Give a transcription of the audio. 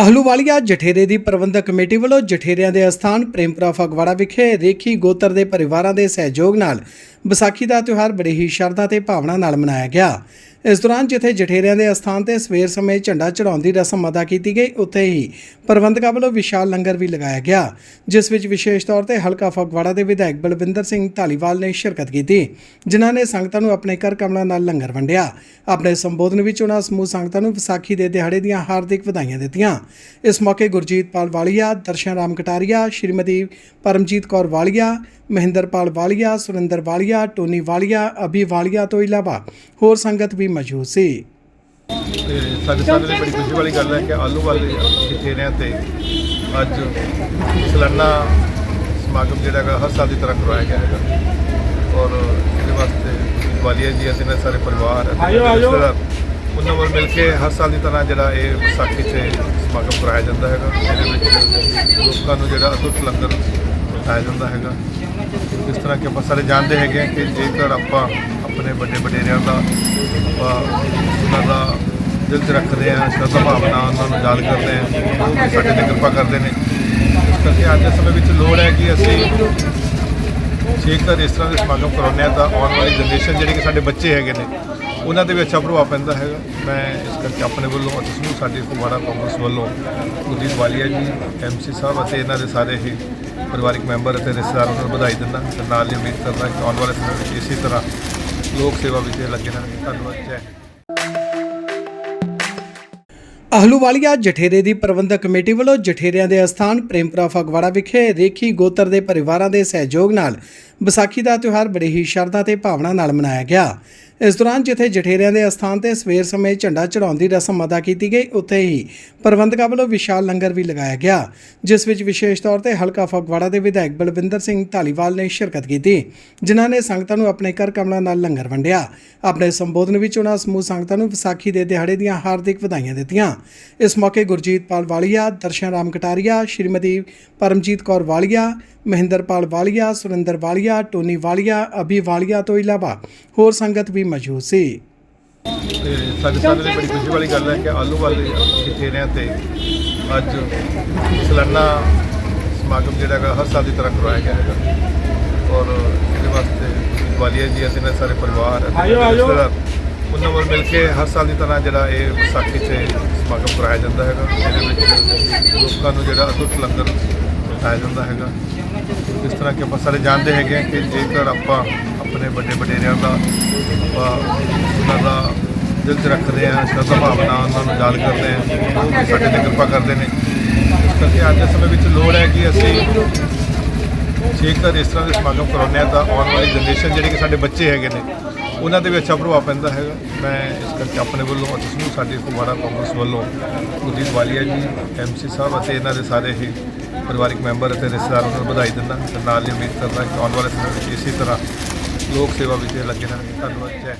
ਅਹਲੂਵਾਲੀਆ ਜਠੇਰੇ ਦੀ ਪ੍ਰਬੰਧਕ committee ਵੱਲੋਂ ਜਠੇਰਿਆਂ ਦੇ ਅਸਥਾਨ ਪ੍ਰੇਮਪੁਰਾ ਫਗਵਾੜਾ ਵਿਖੇ ਰੇਖੀ ਗੋਤਰ ਦੇ ਪਰਿਵਾਰਾਂ ਦੇ ਸਹਿਯੋਗ ਨਾਲ ਵਿਸਾਖੀ ਦਾ ਤਿਉਹਾਰ ਬੜੀ ਹੀ ਸ਼ਰਧਾ ਤੇ ਭਾਵਨਾ ਨਾਲ ਮਨਾਇਆ ਗਿਆ। ਇਸ ਦੌਰਾਨ ਜਿੱਥੇ ਜਠੇਰਿਆਂ ਦੇ ਅਸਥਾਨ ਤੇ ਸਵੇਰ ਸਮੇਂ ਝੰਡਾ ਚੜਾਉਣ ਦੀ ਰਸਮ ਅਦਾ ਕੀਤੀ ਗਈ, ਉੱਥੇ ਹੀ ਪ੍ਰਬੰਧਕਾਂ ਵੱਲੋਂ ਵਿਸ਼ਾਲ ਲੰਗਰ ਵੀ ਲਗਾਇਆ ਗਿਆ, ਜਿਸ ਵਿੱਚ ਵਿਸ਼ੇਸ਼ ਤੌਰ ਤੇ ਹਲਕਾ ਫਗਵਾੜਾ ਦੇ ਵਿਧਾਇਕ ਬਲਵਿੰਦਰ ਸਿੰਘ ਢਾਲੀਵਾਲ ਨੇ ਸ਼ਿਰਕਤ ਕੀਤੀ, ਜਿਨ੍ਹਾਂ ਨੇ ਸੰਗਤਾਂ ਨੂੰ ਆਪਣੇ ਘਰ ਕਮਲਾਂ ਨਾਲ ਲੰਗਰ ਵੰਡਿਆ। ਆਪਣੇ ਸੰਬੋਧਨ ਵਿੱਚ ਉਹਨਾਂ ਸਮੂਹ ਸੰਗਤਾਂ ਨੂੰ ਵਿਸਾਖੀ ਦੇ ਦਿਹਾੜੇ ਦੀਆਂ ਹਾਰਦਿਕ ਵਧਾਈਆਂ ਦਿੱਤੀਆਂ। ਇਸ ਮੌਕੇ ਗੁਰਜੀਤ ਪਾਲ ਵਾਲੀਆ, ਦਰਸ਼ਨ ਰਾਮ ਕਟਾਰੀਆ, ਸ਼੍ਰੀਮਤੀ ਪਰਮਜੀਤ ਕੌਰ ਵਾਲੀਆ ਮਹਿੰਦਰਪਾਲ ਵਾਲੀਆ ਸੁਰਿੰਦਰ ਵਾਲੀਆ ਟੋਨੀ ਵਾਲੀਆ ਅਭੀ ਵਾਲੀਆ ਤੋਂ ਇਲਾਵਾ ਹੋਰ ਸੰਗਤ ਵੀ ਮੌਜੂਦ ਸੀ। ਤੇ ਸਾਡੇ ਲਈ ਬੜੀ ਖੁਸ਼ੀ ਵਾਲੀ ਗੱਲ ਹੈ ਕਿ ਆਲੂ ਵਾਲੇ ਜਠੇਰਿਆਂ ਤੇ ਅੱਜ ਸਾਲਾਨਾ ਸਮਾਗਮ ਜਿਹੜਾ ਹੈਗਾ ਹਰ ਸਾਲ ਦੀ ਤਰ੍ਹਾਂ ਕਰਵਾਇਆ ਗਿਆ ਹੈਗਾ। ਔਰ ਇਹਦੇ ਵਾਸਤੇ ਵਾਲੀਆ ਜੀ ਅਤੇ ਇਹਨਾਂ ਦੇ ਸਾਰੇ ਪਰਿਵਾਰ ਅਤੇ ਉਹਨਾਂ ਵੱਲ ਮਿਲ ਕੇ ਹਰ ਸਾਲ ਦੀ ਤਰ੍ਹਾਂ ਜਿਹੜਾ ਇਹ ਵਿਸਾਖੀ 'ਤੇ ਸਮਾਗਮ ਕਰਾਇਆ ਜਾਂਦਾ ਹੈਗਾ। ਇਹਦੇ ਵਿੱਚ ਲੋਕਾਂ ਨੂੰ ਜਿਹੜਾ ਅਟੁੱਟ ਲੰਗਰ ਵਰਤਾਇਆ ਜਾਂਦਾ ਹੈਗਾ। ਜਿਸ ਤਰ੍ਹਾਂ ਕਿ ਆਪਾਂ ਸਾਰੇ ਜਾਣਦੇ ਹੈਗੇ ਹਾਂ ਕਿ ਜੇਕਰ ਆਪਾਂ ਆਪਣੇ ਵੱਡੇ ਵਡੇਰਿਆਂ ਦਾ, ਆਪਾਂ ਉਹਨਾਂ ਦਾ ਦਿਲ 'ਚ ਰੱਖਦੇ ਆ ਸ਼ਰਧਾ ਭਾਵਨਾ ਉਹਨਾਂ ਨੂੰ ਯਾਦ ਕਰਦੇ ਆ ਉਹ ਵੀ ਸਾਡੇ ਤੇ ਕਿਰਪਾ ਕਰਦੇ ਨੇ। ਇਸ ਕਰਕੇ ਅੱਜ ਦੇ ਸਮੇਂ ਵਿੱਚ ਲੋੜ ਹੈ ਕਿ ਅਸੀਂ ਜੇਕਰ ਇਸ ਤਰ੍ਹਾਂ ਦੇ ਸਮਾਗਮ ਕਰਾਉਂਦੇ ਆ ਤਾਂ ਆਉਣ ਵਾਲੀ ਜਨਰੇਸ਼ਨ ਜਿਹੜੀ ਕਿ ਸਾਡੇ ਬੱਚੇ ਹੈਗੇ ਨੇ, ਉਹਨਾਂ ਤੇ ਵੀ ਅੱਛਾ ਪ੍ਰਭਾਵ ਪੈਂਦਾ ਹੈਗਾ। ਮੈਂ ਇਸ ਕਰਕੇ ਆਪਣੇ ਵੱਲੋਂ ਅਤੇ ਸਮੂਹ ਸਾਡੀ ਫਗਵਾੜਾ ਕਾਂਗਰਸ ਵੱਲੋਂ ਗੁਰਦੀਪ ਵਾਲੀਆ ਜੀ ਐਮਸੀ ਸਾਹਿਬ ਅਤੇ ਇਹਨਾਂ ਦੇ ਸਾਰੇ ਹੀ ਪਰਿਵਾਰਕ ਮੈਂਬਰ ਅਤੇ ਰਿਸ਼ਤੇਦਾਰਾਂ ਨੂੰ ਵਧਾਈ ਦਿੰਦਾ। ਤੇ ਨਾਲ ਹੀ ਉਮੀਦ ਕਰਦਾ ਕਿ ਆਉਣ ਵਾਲੇ ਸਮੇਂ ਵਿੱਚ ਇਸੇ ਤਰ੍ਹਾਂ ਲੋਕ ਸੇਵਾ ਵਿੱਚ ਲੱਗੇ ਰਹਿਣਗੇ। ਧੰਨਵਾਦ, ਜੈ ਅਹਲੂਵਾਲੀਆ ਜਠੇਰੇ ਦੀ ਪ੍ਰਬੰਧਕ ਕਮੇਟੀ ਵੱਲੋਂ ਜਠੇਰਿਆਂ ਦੇ ਅਸਥਾਨ ਪ੍ਰੇਮਪੁਰਾ ਫਗਵਾੜਾ ਵਿਖੇ ਰੇਖੀ ਗੋਤਰ ਦੇ ਪਰਿਵਾਰਾਂ ਦੇ ਸਹਿਯੋਗ ਨਾਲ ਵਿਸਾਖੀ ਦਾ ਤਿਉਹਾਰ ਬੜੀ ਹੀ ਸ਼ਰਧਾ ਤੇ ਭਾਵਨਾ ਨਾਲ ਮਨਾਇਆ ਗਿਆ। ਇਸ ਦੌਰਾਨ ਜਿੱਥੇ ਜਠੇਰਿਆਂ ਦੇ ਅਸਥਾਨ ਤੇ ਸਵੇਰ ਸਮੇਂ ਝੰਡਾ ਚੜਾਉਣ ਦੀ ਰਸਮ ਅਦਾ ਕੀਤੀ ਗਈ, ਉੱਥੇ ਹੀ ਪ੍ਰਬੰਧਕਾਂ ਵੱਲੋਂ ਵਿਸ਼ਾਲ ਲੰਗਰ ਵੀ ਲਗਾਇਆ ਗਿਆ, ਜਿਸ ਵਿੱਚ ਵਿਸ਼ੇਸ਼ ਤੌਰ ਤੇ ਹਲਕਾ ਫਗਵਾੜਾ ਦੇ ਵਿਧਾਇਕ ਬਲਵਿੰਦਰ ਸਿੰਘ ਢਾਲੀਵਾਲ ਨੇ ਸ਼ਿਰਕਤ ਕੀਤੀ, ਜਿਨ੍ਹਾਂ ਨੇ ਸੰਗਤਾਂ ਨੂੰ ਆਪਣੇ ਘਰ ਕਮਲਾਂ ਨਾਲ ਲੰਗਰ ਵੰਡਿਆ। ਆਪਣੇ ਸੰਬੋਧਨ ਵਿੱਚ ਉਹਨਾਂ ਸਮੂਹ ਸੰਗਤਾਂ ਨੂੰ ਵਿਸਾਖੀ ਦੇ ਦਿਹਾੜੇ ਦੀਆਂ ਹਾਰਦਿਕ ਵਧਾਈਆਂ ਦਿੱਤੀਆਂ। ਇਸ ਮੌਕੇ ਗੁਰਜੀਤ ਪਾਲ ਵਾਲੀਆ, ਦਰਸ਼ਨ ਰਾਮ ਕਟਾਰੀਆ, ਸ਼੍ਰੀਮਤੀ ਪਰਮਜੀਤ ਕੌਰ ਵਾਲੀਆ ਮਹਿੰਦਰ ਪਾਲ ਵਾਲੀਆ, ਸੁਰਿੰਦਰ ਵਾਲੀਆ, ਟੋਨੀ ਵਾਲੀਆ, ਅਭੀ ਵਾਲੀਆ ਤੋਂ ਇਲਾਵਾ ਹੋਰ ਸੰਗਤ ਵੀ ਮੌਜੂਦ ਸੀ। ਤੇ ਸਾਡੇ ਲਈ ਬੜੀ ਖੁਸ਼ੀ ਵਾਲੀ ਗੱਲ ਹੈ ਕਿ ਆਲੂ ਵਾਲੇ ਜਠੇਰਿਆਂ ਤੇ ਅੱਜ ਸਾਲਾਨਾ ਸਮਾਗਮ ਜਿਹੜਾ ਹੈਗਾ ਹਰ ਸਾਲ ਦੀ ਤਰ੍ਹਾਂ ਕਰਵਾਇਆ ਗਿਆ ਹੈਗਾ। ਔਰ ਇਹਦੇ ਵਾਸਤੇ ਵਾਲੀਆ ਜੀ ਅਤੇ ਦੇ ਸਾਰੇ ਪਰਿਵਾਰ ਅਤੇ। ਰਿਸ਼ਤੇਦਾਰ ਉਹਨਾਂ ਵੱਲ ਮਿਲ ਕੇ ਹਰ ਸਾਲ ਦੀ ਤਰ੍ਹਾਂ ਜਿਹੜਾ ਇਹ ਵਿਸਾਖੀ 'ਤੇ ਸਮਾਗਮ ਕਰਾਇਆ ਜਾਂਦਾ ਹੈਗਾ। ਇਹਦੇ ਵਿੱਚ ਲੋਕਾਂ ਨੂੰ ਜਿਹੜਾ ਅਟੁੱਟ ਲੰਗਰ ਵਰਤਾਇਆ ਜਾਂਦਾ ਹੈਗਾ। ਜਿਸ ਤਰ੍ਹਾਂ ਕਿ ਆਪਾਂ ਸਾਰੇ ਜਾਣਦੇ ਹੈਗੇ ਹਾਂ ਕਿ ਜੇਕਰ ਆਪਾਂ ਆਪਣੇ ਵੱਡੇ ਵਡੇਰਿਆਂ ਦਾ ਆਪਾਂ ਉਹਨਾਂ ਦਾ ਦਿਲ 'ਚ ਰੱਖਦੇ ਆ ਸ਼ਰਧਾ ਭਾਵਨਾ ਉਹਨਾਂ ਨੂੰ ਯਾਦ ਕਰਦੇ ਆ ਉਹ ਸਾਡੇ ਤੇ ਕਿਰਪਾ ਕਰਦੇ ਨੇ। ਇਸ ਕਰਕੇ ਅੱਜ ਦੇ ਸਮੇਂ ਵਿੱਚ ਲੋੜ ਹੈ ਕਿ ਅਸੀਂ ਜੇਕਰ ਇਸ ਤਰ੍ਹਾਂ ਦੇ ਸਮਾਗਮ ਕਰਾਉਂਦੇ ਆ ਤਾਂ ਆਉਣ ਵਾਲੀ ਜਨਰੇਸ਼ਨ ਜਿਹੜੇ ਕਿ ਸਾਡੇ ਬੱਚੇ ਹੈਗੇ ਨੇ, ਉਹਨਾਂ ਤੇ ਵੀ ਅੱਛਾ ਪ੍ਰਭਾਵ ਪੈਂਦਾ ਹੈਗਾ। ਮੈਂ ਇਸ ਕਰਕੇ ਆਪਣੇ ਵੱਲੋਂ ਅਤੇ ਸਮੂਹ ਸਾਡੀ ਫਗਵਾੜਾ ਕਾਂਗਰਸ ਵੱਲੋਂ ਗੁਰਦੀਪ ਵਾਲੀਆ ਜੀ ਐਮਸੀ ਸਾਹਿਬ ਅਤੇ ਇਹਨਾਂ ਦੇ ਸਾਰੇ ਹੀ ਪਰਿਵਾਰਿਕ ਮੈਂਬਰ ਅਤੇ ਰਿਸ਼ਤੇਦਾਰਾਂ ਨੂੰ ਵਧਾਈ ਦਿੰਦਾ। ਤੇ ਨਾਲ ਹੀ ਉਮੀਦ ਕਰਦਾ ਕਿ ਆਉਣ ਵਾਲੇ ਸਮੇਂ ਵਿੱਚ ਇਸੇ ਤਰ੍ਹਾਂ ਲੋਕ ਸੇਵਾ ਵਿੱਚ ਲੱਗੇ ਰਹਿਣਗੇ। ਧੰਨਵਾਦ ਜੈ